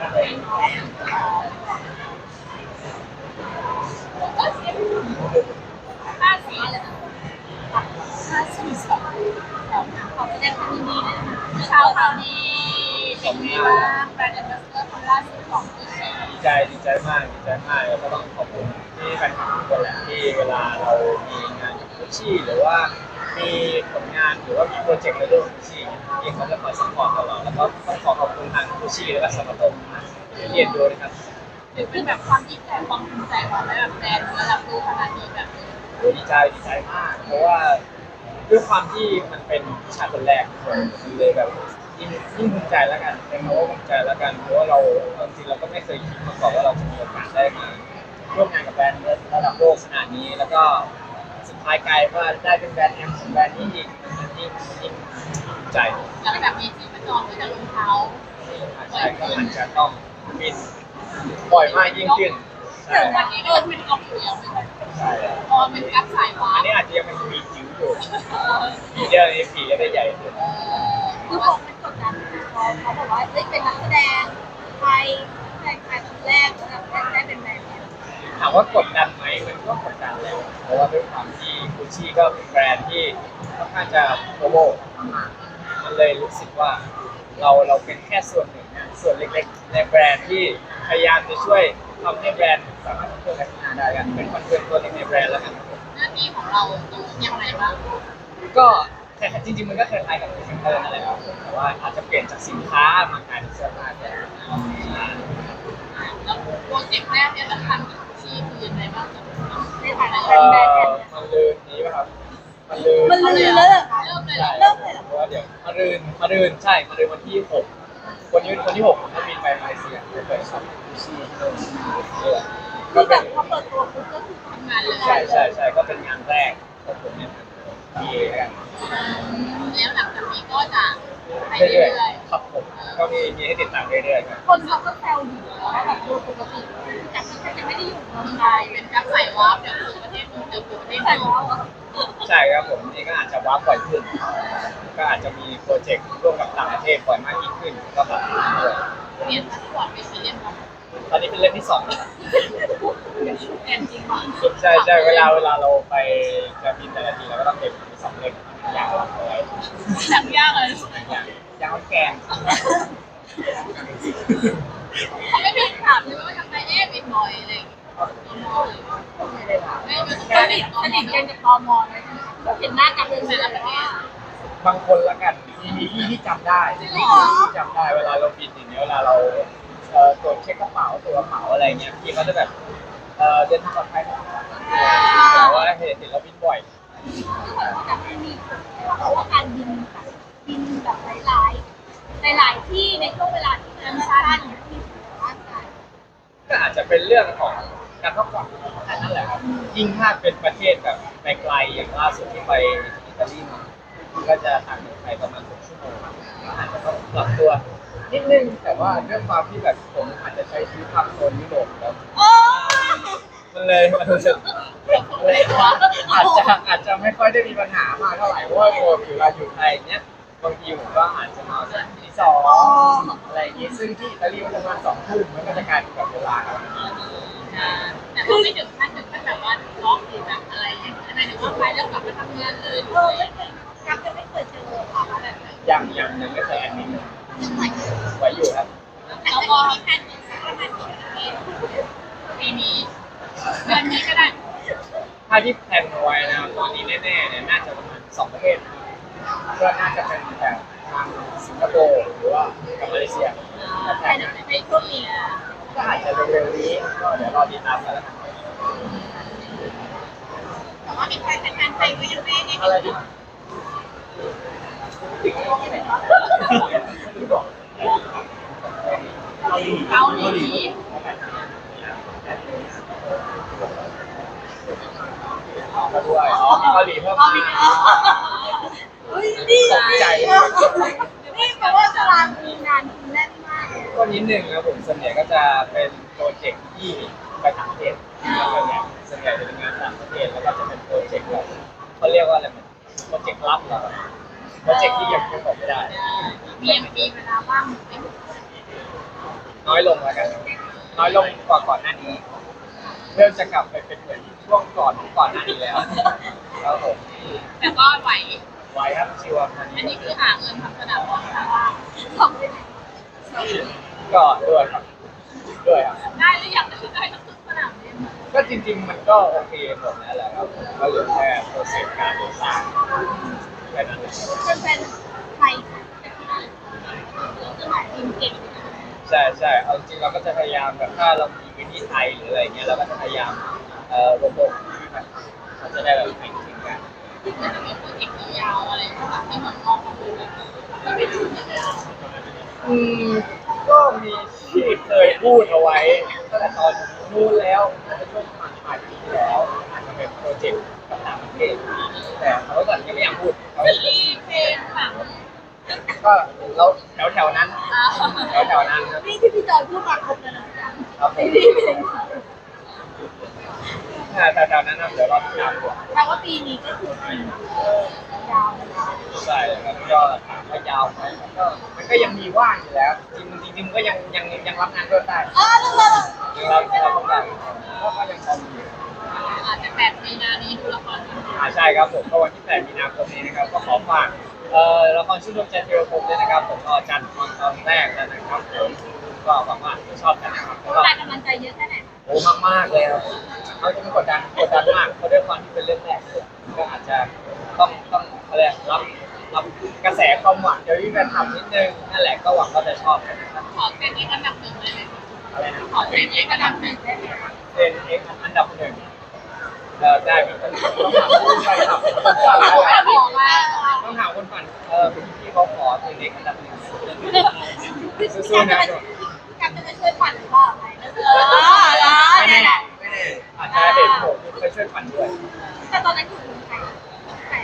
ห้าสีเลยนะห้าสีสองขอแสดงความยินดีด้วยนะชาวคราวนี้เป็นไงบ้างแบรนด์แอมบาสเดอร์คนล่าสุดของกุชชี่ดีใจดีใจมากดีใจมากแล้วก็ต้องขอบคุณที่แฟนคลับทุกคนแหละที่เวลาเรามีงานกับกุชชี่หรือว่ามีผลงานหรือว่ามีโปรเจกต์ในเรื่องกุชชี่ที่เขาจะคอยสปอร์ตตลอดแล้วก็ต้องขอขอบคุณทาง ชชี่แล้วก็สมาคมเรียนดูนะครับถือเป็นแบบความยิ่งใหญ่ความภูมิใจของแบบแบรนด์ระดับโลกขนาดนี้แบบดีใจดีใจมาก เพราะว่าด้วยความที่มันเป็นผู้ชายคนแรกมันเลยแบบยิ่งยิ่งภูมิใจแล้วกันเป็นคำว่าภูมิใจแล้วกันเพราะว่าเราจริงเราก็ไม่เคยคิดมาก่อนว่าเราจะมีโอกาสได้มาร่วมงานกับแบรนด์ระดับโลกขนาดนี้แล้วก็สุดท้ายกลายว่าได้เป็นแบรนด์แอมของแบรนด์นี้อีกมันยิ่งยิ่งภูมิใจแล้วแบบมีที่ประจองด้วยกับรองเท้า ใช่ก็อาจจะต้องบินบ่อยมากยิ่งขึ้นใช่เดี๋ยววันนี้ก็เป็นกองอยู่แล้วไม่ใช่ใช่พอเป็นกั๊กสายว้าอันนี้อาจจะยังเป็นปีจิ๋วอยู่ปีเดียวนี้ปีจะได้ใหญ่ขึ้นคือบอกมันกดดันเขาเขาบอกว่าเฮ้ยเป็นนักแสดงไทยแสดงไทยคนแรกแล้วได้เป็นแบรนด์เนี่ยถามว่ากดดันไหมมันก็กดดันแหละเพราะว่าด้วยความที่กุชชี่ก็เป็นแบรนด์ที่ค่อนข้างจะโปรโมทมากๆ มันเลยรู้สึกว่าเราเราเป็นแค่ส่วนหนึ่งนะส่วนเล็กๆ ในแบรนด์ที่พยายามจะช่วยทำให้แบรนด์สามารถเพิ่มพัฒนาได้กันเป็นคอนเทนต์ตัวหนึงในแบรนด์แล้วกันครับผมหน้าที่ของเราต้องยังไงบ้างก็แต่จริงๆมันก็คล้ายๆกับพรีเซนเตอร์นั่นแหละครับผมแต่ว่าอาจจะเปลี่ยนจากสินค้ามากลายเป็นเสื้อผ้าแทนใช่แล้วโปรเจกต์แรกเนี่ยจะทำกับชีพคือยังไงบ้างในฐานะเอ่เป็นแบรนด์อเนี่ยมันลืนนี้ป่ะครับ ดี๋ยวมารืนมารืนใช่มารืนวันที่หกวันนี้วันที่หกผมก็บินไปมาเลเซียไปเปิดช็อปซูชิที่นู่นนี่แหละคืก็อแบเป็บนพอเปิดตัวปุ๊บก็คือทำงานเลยใช่ใช่ใช่ก็เป็นงานแรกของผมเนี่ยที่แล้วกันแล้วหลังจากนี้ก็จะไปเรื่เรื่ออยยๆครับผมก็มีมีให้ติดตามเรื่อยๆครับคนเขาก็แซวอยู่ว่าแบบโดยปกติจากที่แค่จะไม่ได้อยู่เมืองๆไทใช่ยเป็นกั๊กสายวาร์ปเดี๋ยวคือประเทศนู้นเดี๋ยวคือประเทศแต่นี้แล้วอะ ใช่ครับผมนี่ก็อาจจะว้าร์ปบ่อยขึ้น ก็อาจจะมีโปรเจกต์ร่วมกับต่างประเทศบ่อยมากยิ่งขึ้นก็แบบด้วยเรียนพาสปอร์ตไปเรียนบอกตอนนี้เป็นเล่มที่สองแล้วเรียนจริงว่ะใช่ใช่เวลาเวลาเราไปจะบินแต่ละทีเราก็ต้องเก็บมีสองเล่มอย่างละเอาไว้แบบยากเลยอย่างอย่างละแกงเขาไม่มีถามเลยว่าทำไมเอ๊ะบินบ่อยอะไรอย่างเงี้ยไม่ได้ถามไม่อยู่ตรงสนี้นิทสนิทกันกับตมเลยเรา เห็นหน้ากันเลยแต่ละประเทศบางคนละกันมีมีที่ที่จำได้ที่ที่จำได้เวลาเราบินอย่างเงี้ยเวลาเราเอ่อตรวจเช็คกระเป๋าตัวจกระเป๋าอะไรเงี้ยพี่เขาจะแบบเอ่อเดินทางปลอดภัยนะแต่ว่าเห็นเห็นเราบินบ่อยจะไม่มีเพราะว่าการบินแบบบินแบบหลายๆหลายๆที่ในช่วงเวลาที่มันสั้นๆมีผลต่อร่ากายก็อาจจะเป็นเรื่องของ การพักผ่อนแค่นั้นแหละครับยิ่งถ้าเป็นประเทศแบบไกลๆอย่างล่าสุดที่ไปอิตาลีมาก็จะทางไปประมาณหกชั่วโมงก็อาจจะต้องปรับตัวนิดนึงแต่ว่าด้วยความที่แบบผมอาจจะใช้ชีวิตทางโซนยุโรปแล้วโอ้มันเลยมันรู้สึกเลยอาจจะอาจจะไม่ค่อยได้มีปัญหามากเท่าไหร่เพราะว่าปกติเวลาอยู่ไทยเนี้ยบางทีผมก็อาจจะนอนสักทีสองอะไรอย่างงี้ซึ่งที่อิตาลีมันประมาณสองทุ่มมันก็จะกลายเป็นแบบเวลาครับ แต่ว่าไม่ถึงขั้นถึงขั้นแบบว่าล็อกหรือแบบอะไรอย่างเงี้ยหมายถึงว่าไปแล้วกลับมาทำงานเลยเออไม่เคยกับจะไม่เคยเจอค่ะแบบนั้นยังยังยังไม่เคยแอดมินเลยไว้อยู่ครับแต่ก็มีแค่นึ่สักประมาณกี่ปีปีนี้เดือนนี้ก็ได้ถ้าที่แพลนเอาไว้นะตอนนี้แน่ๆเนี่ยน่าจะประมาณสองประเทศก็น่าจะเป็นแบบทางสิงคโปร์หรือว่ากับมาเลเซียถ้าแพล แต่ นนะ ในช่วงนี้ ก็อาจจะเร็วๆนี้ก็เดี๋ยวรอติดตามกันแล้วกัน แต่ว่ามีใครแต่งงานไปก็ยังไม่ได้ อะไรดีที่บอกเกาหลีมาด้วยอ๋อเกาหลีเพิ่มมาเฮ้ยนี่ตกใจนี่แปลว่าตารางมีงานแน่นมากก็นิดหนึ่งครับผมส่วนใหญ่ก็จะเป็นโปรเจกต์ที่ ที่ยังยังบอกไม่ได้ มียังมีเวลาว่างไหมน้อยลงแล้วกัน น้อยลงกว่าก่อนหน้านี้ เริ่มจะกลับไปเป็นเหมือนช่วงก่อนก่อนหน้านี้แล้วครับผมแต่ก็ไหว ไว้ครับชิวอันอันนี้นี้คือหาเงินทำสนามบอลค่ะของไปไหนก็ด้วยครับด้วยครับ ได้หรือยังได้ทั้งสนามเล่นก็จริงๆมันก็โอเคหมดแล้วแหละครับก็เหลือแค่โปรเซสการเดินทาง แค่นั้นเองแฟนๆไทยจากที่นั่นเราจะหาทีมเก่งใช่ใช่เอาจริงเราก็จะพยายามแบบถ้าเรามีวิธีไทยหรืออะไรเงี้ยเราก็จะพยายามเอ่อรวบรวมที่แบบเราจะได้แบบแข่งขันกันมันจะมีโปรเจกต์ยาวอะไรต่างๆที่เหมือนมองกันเลยแบบไม่ไปถึงยาวอืมก็มีที่เคยพูดเอาไว้ตั้งแต่ตอนนู้นแล้วน่าจะช่วงผ่านผ่านปีที่แล้วอาจจะเป็นโปรเจกต์ ต่างประเทศแต่เขาก็ยังไม่อยากพูดเขาซีรีส์เพลงหนังก็เราแถวแถวๆนั้นแถวแถวๆนั้นครับนี่ที่พี่จอยพูดมาครบแล้วนะครับผมนี่เป็นอ่าแถวแถวๆนั้นนะเดี๋ยวเราติดตามดูแปลว่าปีนี้ก็คือปียาวเลยนะใช่ครับก็ถามว่ายาวไหมมันก็มันก็ยังมีว่างอยู่แล้วจริงจริงๆก็ยังยังยังรับงานเพิ่มได้อ๋อแล้วเรายังรับยังรับเพิ่มได้ก็ก็ยังพอมีอยู่ อาจจะแปด มีนานี้ดูละครกันอ่าใช่ครับผมก็วันที่8มีนาคมนี้นะครับก็ขอฝากเอ่อละครชื่อดวงใจเทวพรหมด้วยนะครับผมก็จัดตอนตอนแรกแล้วนะครับผมก็หวังว่าจะชอบกันนะครับแล้วก็การกำลังใจเยอะแค่ไหนโอ้มากๆเลยครับเขาจะไม่กดดันกดดันมากเพราะด้วยความที่เป็นเรื่องแรกก็อาจจะต้องต้องอะไรรับรับกระแสความหวังเดี๋ยวที่แฟนทำนิดนึงนั่นแหละก็หวังว่าจะชอบกันนะครับขอเป็นเอกอันดับหนึ่งเลยไหมอะไรนะขอเป็นเอกอันดับหนึ่งได้ไหม เป็นเอกอันดับหนึ่งเออได้ไหมต้องต้องถามคนไปถามคนฟัง ขอบอกว่า ต้องถามคนฟังเออพี่เขาขอเป็นเอกอันดับหนึ่ง พี่ สู้การๆจะนะมาการจะมาช่วยปั่นหรือเปล่าไหมเออไม่แน่ไม่แน่อาจจะเห็นผมไปช่วยปั่นด้วยแต่ตอนนั้นอยู่เมืองไทยแต่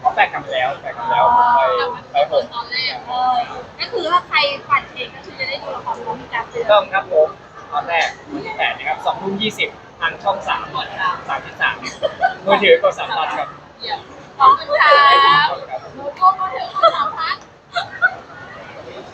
เขาแตกกันแล้วแตกกันแล้วผมไปไปตอนแรกเออก็คือถ้าใครปั่นเองก็คือจะได้ดูละครพร้อมมีการเตือนเริ่มครับผมตอนแรกวันที่แปดนะครับสองทุ่มยี่สิบทางช่องสามสามที่สามมือถือกดสามพันครับเยี่ยมขอบคุณครับรับหนูโก้มาถึงคุณสามพัน